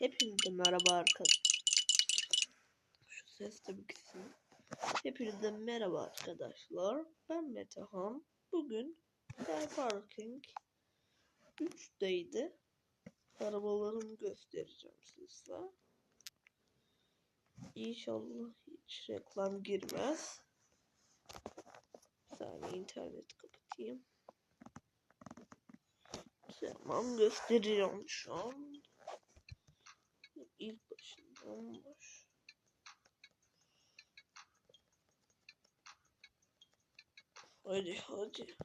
Hepinize merhaba arkadaşlar. Şu ses de kısım. Hepinize merhaba arkadaşlar. Ben Metehan. Bugün Car Parking 3'teydi. Arabalarımı göstereceğim size. İnşallah hiç reklam girmez. Bir saniye internet kapatayım. Tamam gösteriyorum şu an. İlk başından boş. Hadi hadi.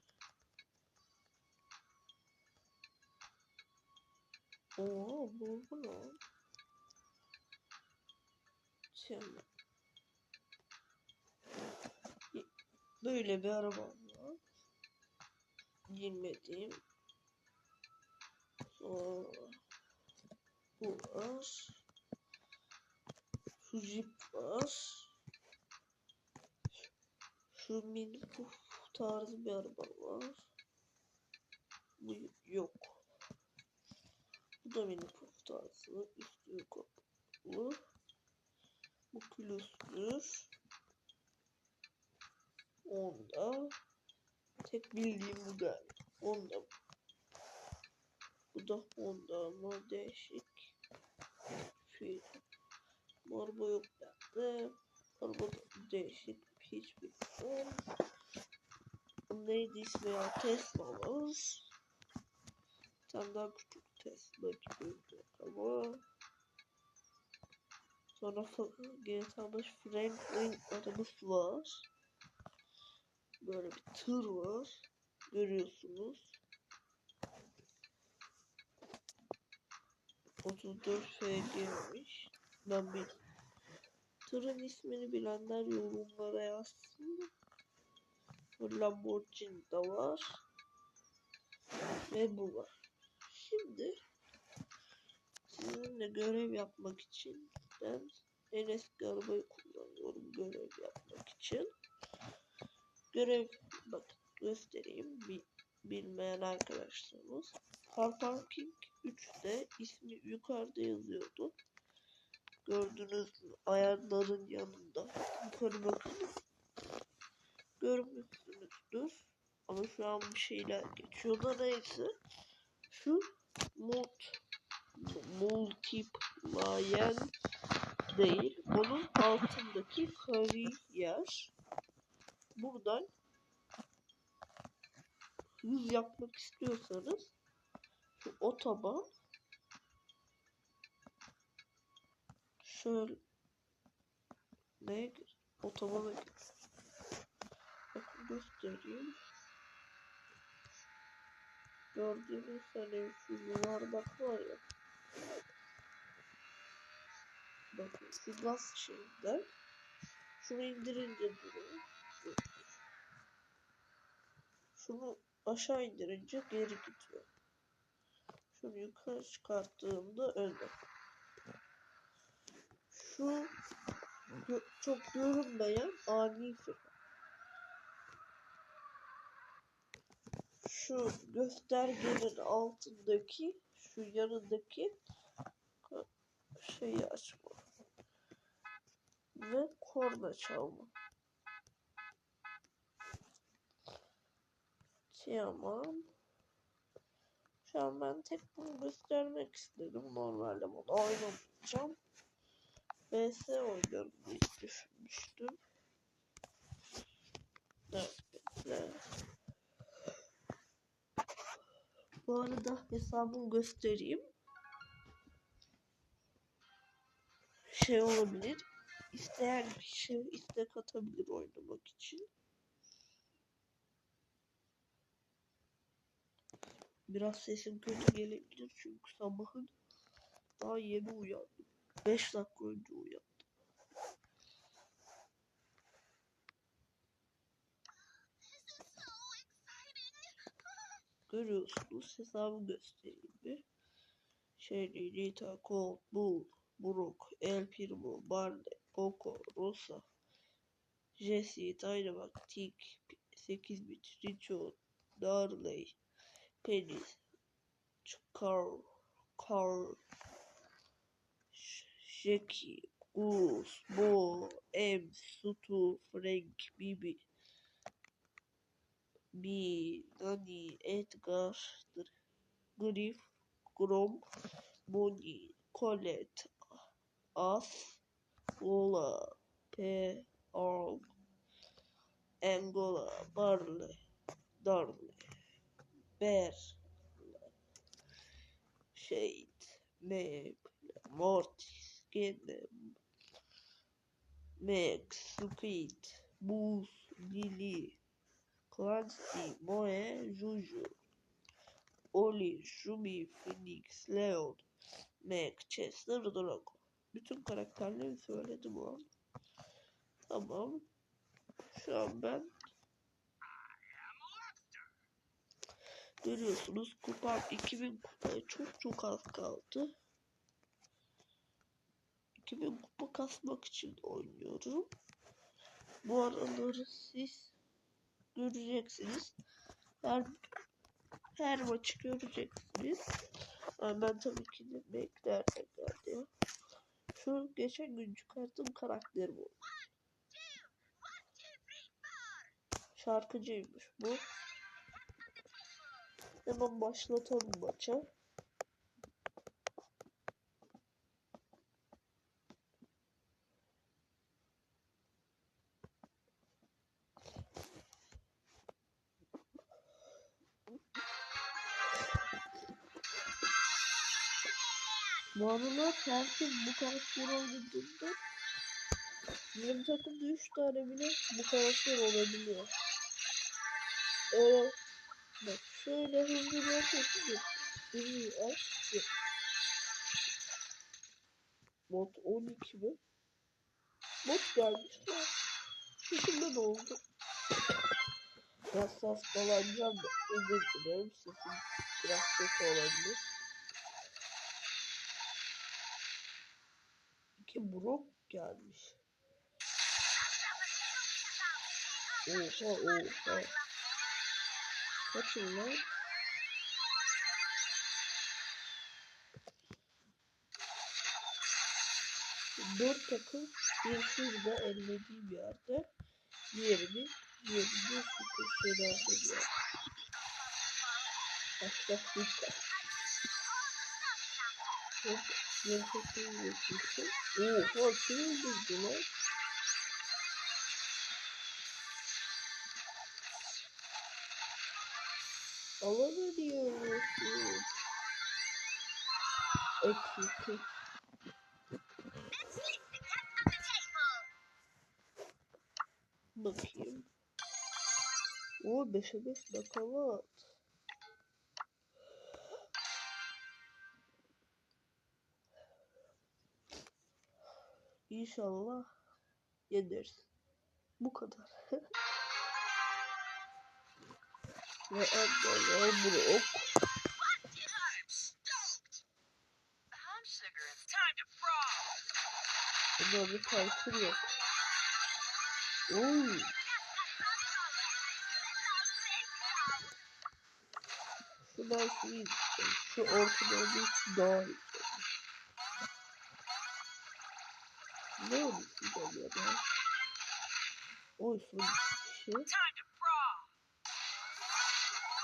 Oo bu bu ne? Şimdi. Böyle bir arabam var. Girmediğim. Sonra bu var. Jip var. Şu mini puf tarzı bir araba var. Bu yok. Bu da mini puf tarzı. Üstü kaplı. Bu külüstür. Onda tek bildiğim bu galiba. Onda bu da Honda ama değişik. Şey, araba yok. Araba da değişik. Hiç bilmiyorum. Bu neydi ismi ya? Tesla'mız. Bir tane daha küçük Tesla gibi araba. Sonra GTA 5 Franklin arabası var. Böyle bir tır var. Görüyorsunuz. 34 FG'miş. Ben bir tırın ismini bilenler yorumlara yazsın. Lamborghini de var. Ve bu var. Şimdi sizinle görev yapmak için ben en eski arabayı kullanıyorum görev yapmak için. Görev bak göstereyim bir bilmeyen arkadaşlarımız. Car Parking 3'te ismi yukarıda yazıyordu. Gördünüz mü? Ayarların yanında. Yukarı bakın. Görmüşsünüzdür. Ama şu an bir şeyler geçiyor da neyse. Şu mod multiplayer değil. Onun altındaki kariyer. Buradan hız yapmak istiyorsanız şu otoban şöyle otobana göstereyim. Gördüğünüz hani şu yuvarlak var ya. Bakın şu gaz şeyinden şunu indirince duruyor. Şunu aşağı indirince geri gidiyor. Şunu yukarı çıkarttığımda öyle. Şu çok görünmeyen ani. Şu göstergenin altındaki şu yanındaki şeyi açma ve korna çalma. Tamam. Şu an ben tek bunu göstermek istedim. Normalde bunu oynamayacağım. BS oynarım diye düşünmüştüm. Evet. Bu arada hesabımı göstereyim. Şey olabilir. İsteyen bir şey istek atabilir oynamak için. Biraz sesim kötü gelebilir çünkü sabahın daha yeni uyandım. 5 dakika önce uyandım. Görüyorsunuz hesabı göstereyim bir. Shelly, Rita, Colt, Bull, Brook, El Primo, Barney, Coco, Rosa, Jesse, Dynamax, Tick, 8 bit, Richard, Darley, Penny, Carl, Carl, Jackie, Gus, Bo, M, Sutu, Frank, Bibi, Mi, Nani, Edgar, Griff, Grom, Bonnie, Colette, As, Lola, P, Arl, Angola, Barley, Darley, Bear, Shade, Maple, Mortis, Gene, Max, Speed, Boost, Lily, Clancy, Moe, Juju, Oli, Shumi, Phoenix, Leon, Mac, Chester, Drago. Bütün karakterleri söyledim o an. Tamam. Şu an ben görüyorsunuz kupam 2000 kupaya çok çok az kaldı. 2000 kupa kasmak için oynuyorum. Bu araları siz göreceksiniz. Her her maçı göreceksiniz. Yani ben tabii ki de beklerken geldi. Şu geçen gün çıkarttığım karakter bu. Şarkıcıymış bu. Hemen başlatalım maça. Aralar herkes bu karakter oynadığında bizim takımda 3 tane bile bu karakter olabiliyor. Evet. Bak şöyle hızlı bir yapıyorsun. Hızlı aç. Mod 12 mi? Mod gelmiş mi? Şimdi ne oldu? Biraz hastalanacağım da özür dilerim sesim biraz kötü olabilir. İki Brock gelmiş. Oha oha. Kaçın lan? Dört takım bir şurada ellediğim yerde diğerini diğerini bir yer. Başka bir Hop gerçekten geçmişti. Oha kim öldürdü lan? Alana diye ölüyorsun. Eksi Bakayım. O 5'e 5 nakavat. İnşallah yeneriz. Bu kadar. Ve Abdullah Brock. Bunda bir parkur yok. Oy. Şuradan izleyeceğim. Şu ortada bir daha Ne oldu sizden ya da? Oy son kişi.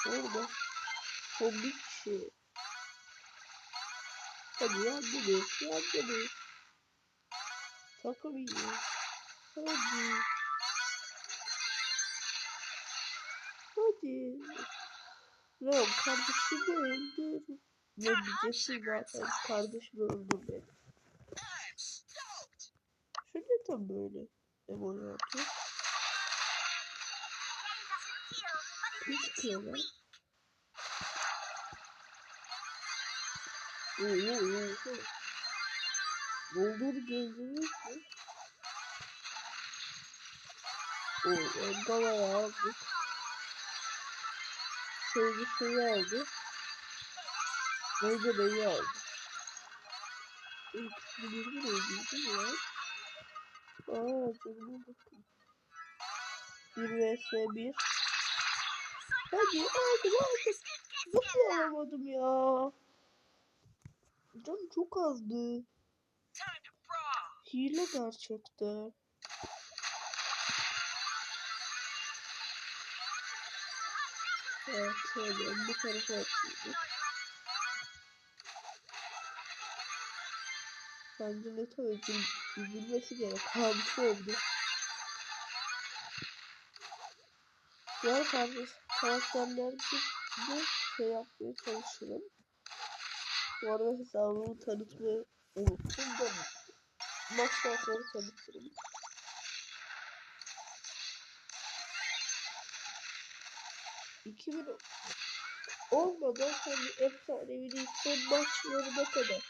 Orada son bir kişi. Hadi yandınız, yandınız. Takım iyi. Hadi. Hadi. Lan kardeşimi öldür. Ne diyeceksin zaten kardeşimi. Şu ne tam böyle? Emoji yapıyor. Hiç kıyamam. Oo, oo, oo. Doldur gözünü mü? Oo, Angala'ya aldık. Sevgi şeyi aldı. Meyde beyi aldı. İkisini birbirine öldürdü mü ya? Aa. 1 vs 1. Hadi aldım aldım. Zıplayamadım ya. Canım çok azdı. hile gerçekten. Evet, hemen bu tarafa atıyoruz. Bence ne tabii üzül üzülmesi gerek. Hadise oldu. Diğer kardeş karakterlerde de şey yapmaya çalışırım. Bu arada hesabımı tanıtmayı unuttum da maçtan sonra tanıtırım. İki bin olmadan hani efsanevi son maçlarına kadar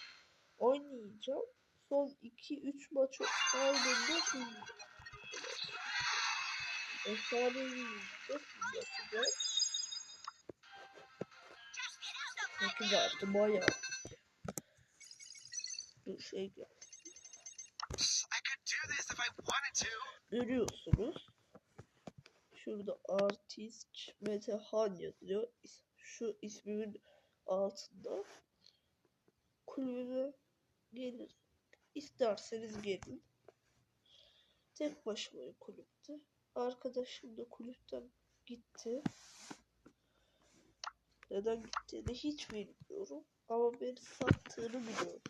oynayacağım. Son 2-3 maç kaldığında şimdi efsanevi de şimdi yapacağım. Bakın bayağı. Dur şey gel. I could do this if I wanted to. Görüyorsunuz. Şurada artist Metehan yazıyor. Şu ismimin altında. Kulübüme gelir. İsterseniz gelin. Tek başımayım kulüpte. Arkadaşım da kulüpten gitti. Neden gittiğini hiç bilmiyorum. Ama beni sattığını biliyorum.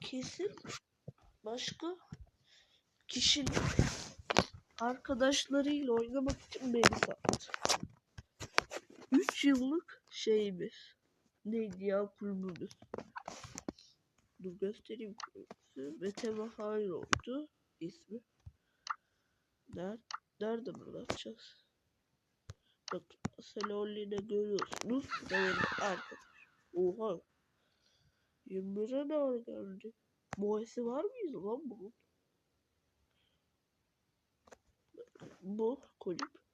Kesin başka kişinin arkadaşlarıyla oynamak için beni sattı. 3 yıllık şeyimiz. Neydi ya kulübümüz? Dur göstereyim kulübümüzü. Mete Mahir oldu ismi. Nerede, nerede bırakacağız? Bak Selolli'de görüyorsunuz. Benim arkadaş. Oha. 21'e ne hale geldi? Boyası var mıydı lan bunun? Bu kulüp.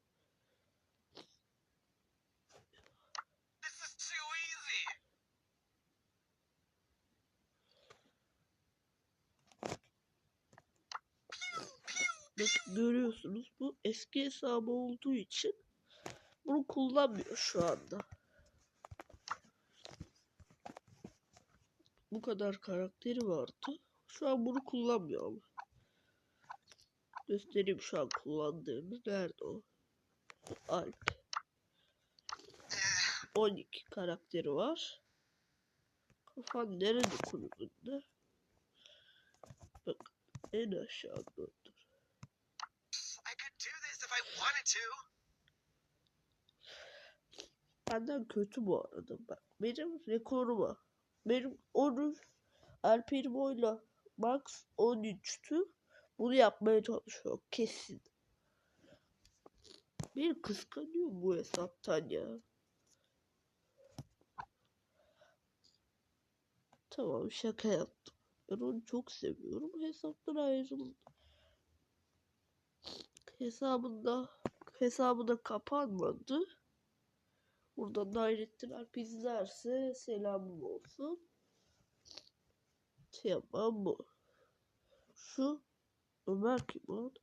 Bakın görüyorsunuz bu eski hesabı olduğu için bunu kullanmıyor şu anda. Bu kadar karakteri vardı. Şu an bunu kullanmıyor ama. Göstereyim şu an kullandığımız. Nerede o? Alp. 12 karakteri var. Kafan nerede kulübünde? Bak en aşağıda Benden kötü bu arada bak. Benim rekoruma. Benim 13 Alper Boy'la Max 13'tü. Bunu yapmaya çalışıyor kesin. Bir kıskanıyor bu hesaptan ya. Tamam şaka yaptım. Ben onu çok seviyorum. Hesaptan ayrıldı. Hesabında hesabı da kapanmadı. Buradan Hayrettin Alp izlerse selamım olsun. Tamam bu. Şu Ömer kim lan?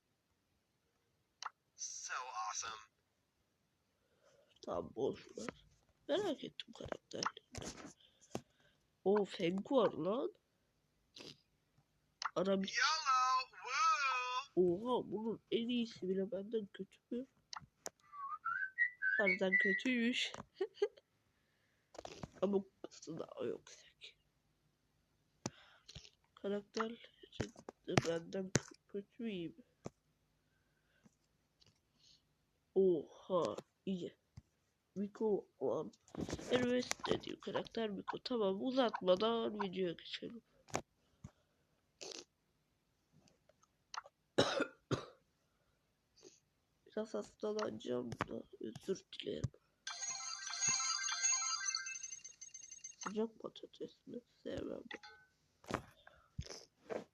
So awesome. Tamam boş ver. Merak ettim karakterlerini. O Feng var lan. Arabi. Oha bunun en iyisi bile benden kötü mü? Harbiden kötüymüş. Ama kupası daha yüksek. Karakter de benden kötü iyi mi? Oha iyi. Miko lan. Elbette dediğim karakter Miko. Tamam uzatmadan videoya geçelim. Biraz hastalanacağım da özür dilerim. Sıcak patatesini sevmem. ben.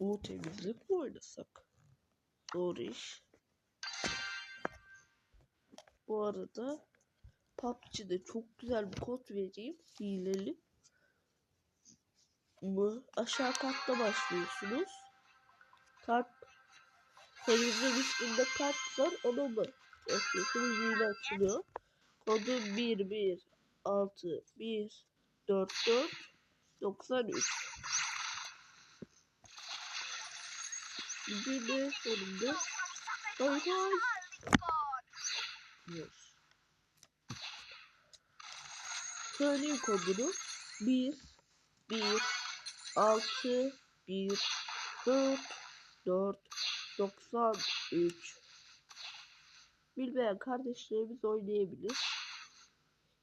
Bu temizlik mi oynasak? Zor iş. Bu arada PUBG'de çok güzel bir kod vereyim. Hileli. Bu aşağı katta başlıyorsunuz. Kart Televizyon üstünde kart var onu mı yapıyorsunuz yine açılıyor. Kodu 1 1 6 1 4 4 93 Gücüne sonunda Hay hay Yes. Söyleyeyim kodunu 1 1 6 1 4 4 93 Bilmeyen kardeşlerimiz oynayabilir.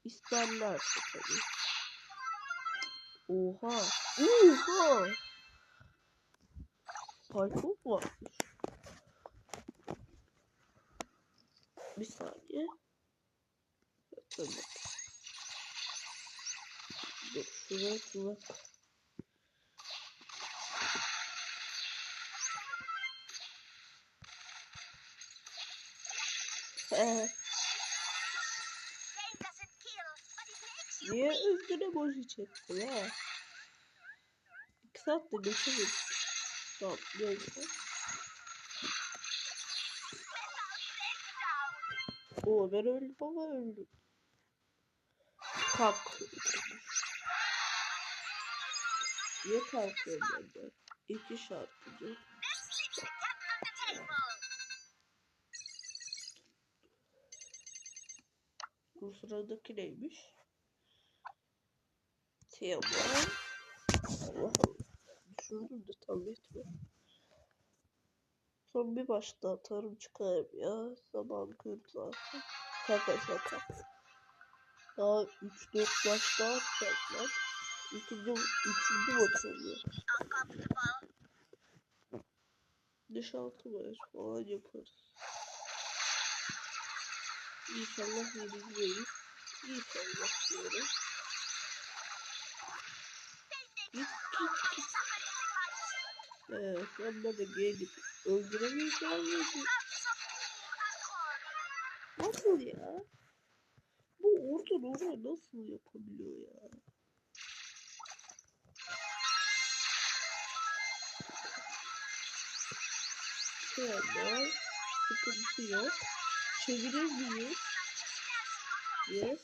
İsterlerse tabii. Oha. Oha. Python varmış. Bir saniye. Dur şuraya şuraya. Niye üstüne boşu çekti ya? İki saat de geçemedim. Tamam neyse. Oo ben öldüm ama öldüm. Kalk. Niye kalkıyorum ben de? İki şarkıcı. Bu sıradaki neymiş? Allah. Düşürdüm de tam yetmiyor. Son bir başta atarım çıkarım ya. Zaman kırk zaten. Şaka şaka. Daha 3-4 maç daha atacaklar. İkinci, üçüncü maç oluyor. Dış altı maç falan yaparız. İnşallah yenilmeyiz. İnşallah diyorum. Evet, yanına da gelip öldüremeyeceğim miydi? Nasıl ya? Bu oradan oraya nasıl yapabiliyor ya? Şu anda sıkıntı yok. Çevirir miyiz? Yes.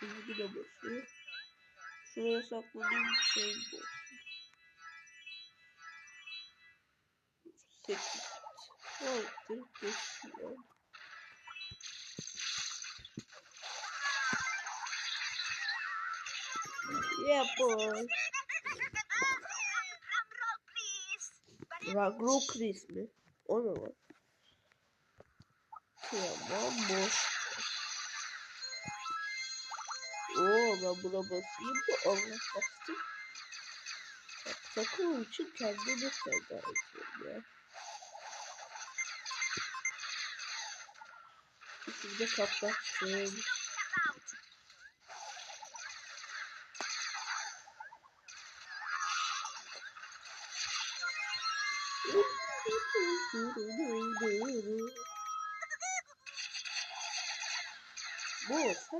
Hızlı da basıyor. Şuraya sakladığım bir şey bu. 8 Hayır, geçiyor. Yeah, boy. Ragro Chris mi? O ne var? Tamam, boş. Oo, ben buna basayım da Allah bastım. Bak, sakın için kendimi feda ediyorum ya. Şurada kapattım. De.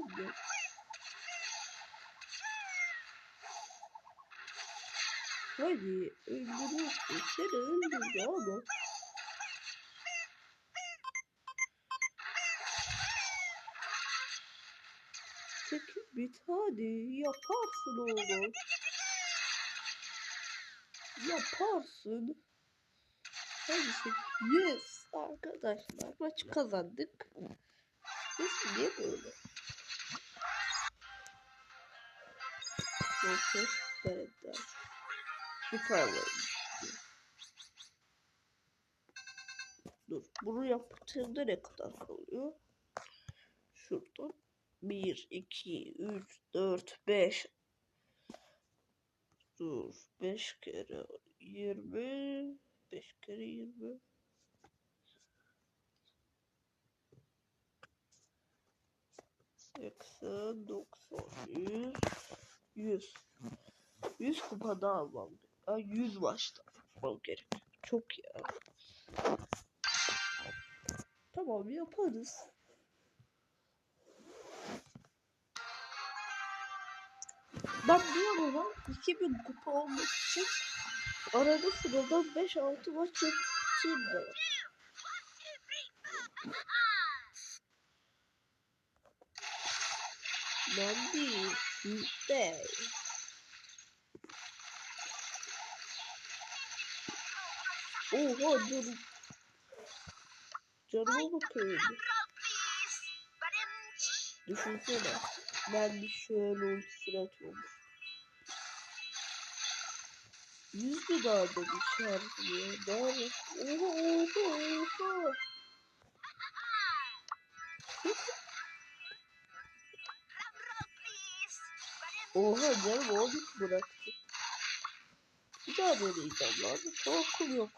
Hadi öldürürsün. Seni öldürdü ama. Sekiz bit hadi yaparsın oğlum. Yaparsın. Hadi sekiz. Yes arkadaşlar maçı kazandık. Nasıl niye böyle? Neyse süper Süper Dur bunu yaptığımda ne kadar kalıyor? Şuradan 1, 2, 3, 4, 5 Dur 5 kere 20 5 kere 20 80, 90, 100 100 100 kupa daha almam. Ben 100 maçta almam gerek. Çok ya tamam yaparız. Ben bir arada 2000 kupa olmak için arada sırada 5-6 maç yapayım Ben değil. Yüzde. Oha canım. Canıma bakıyorum. Düşünsene. Ben bir şöyle ultisini atıyormuş. Daha da bir şarjım ya. Doğru. Oha oha oha. Oha canım o bir bıraktı. Bir daha deneyeceğim lan. Korkum yok.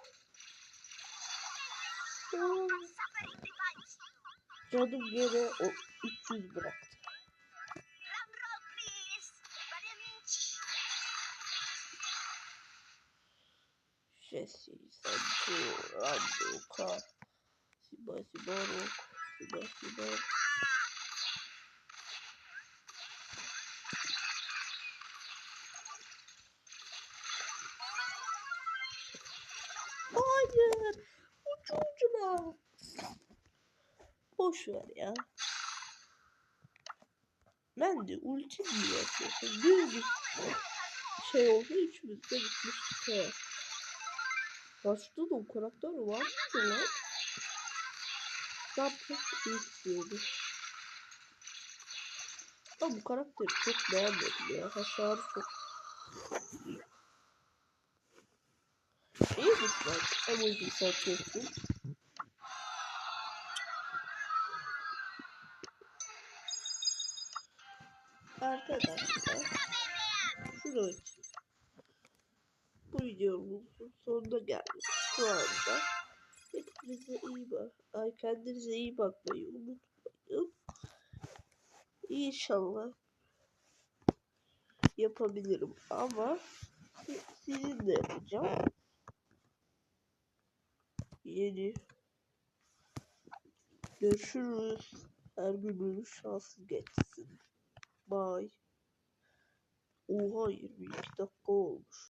Aa, Canım gene o 300 bıraktı. Jesse, Sancho, Rando, K, Simba, Simbarok, Simba, Simba. Boş ya. Ben de ulti diye yapıyorsun. Düz bir şey oldu üçümüz de gitmiştik. He. Başta da o karakter var mıydı lan? Ben pek istiyordu. Ama bu karakteri çok beğenmedim ya. Hasarı çok iyi. İyi misin lan? Emoji satıyorsun. Arkadaşlar. Şunu. Bu videomuzun sonuna geldik şu anda. Hepinize iyi bak. Ay kendinize iyi bakmayı unutmayın. İnşallah yapabilirim ama si- sizinle yapacağım. Yeni görüşürüz. Her gününüz şanslı geçsin. Bye. Oha 22 dakika olmuş.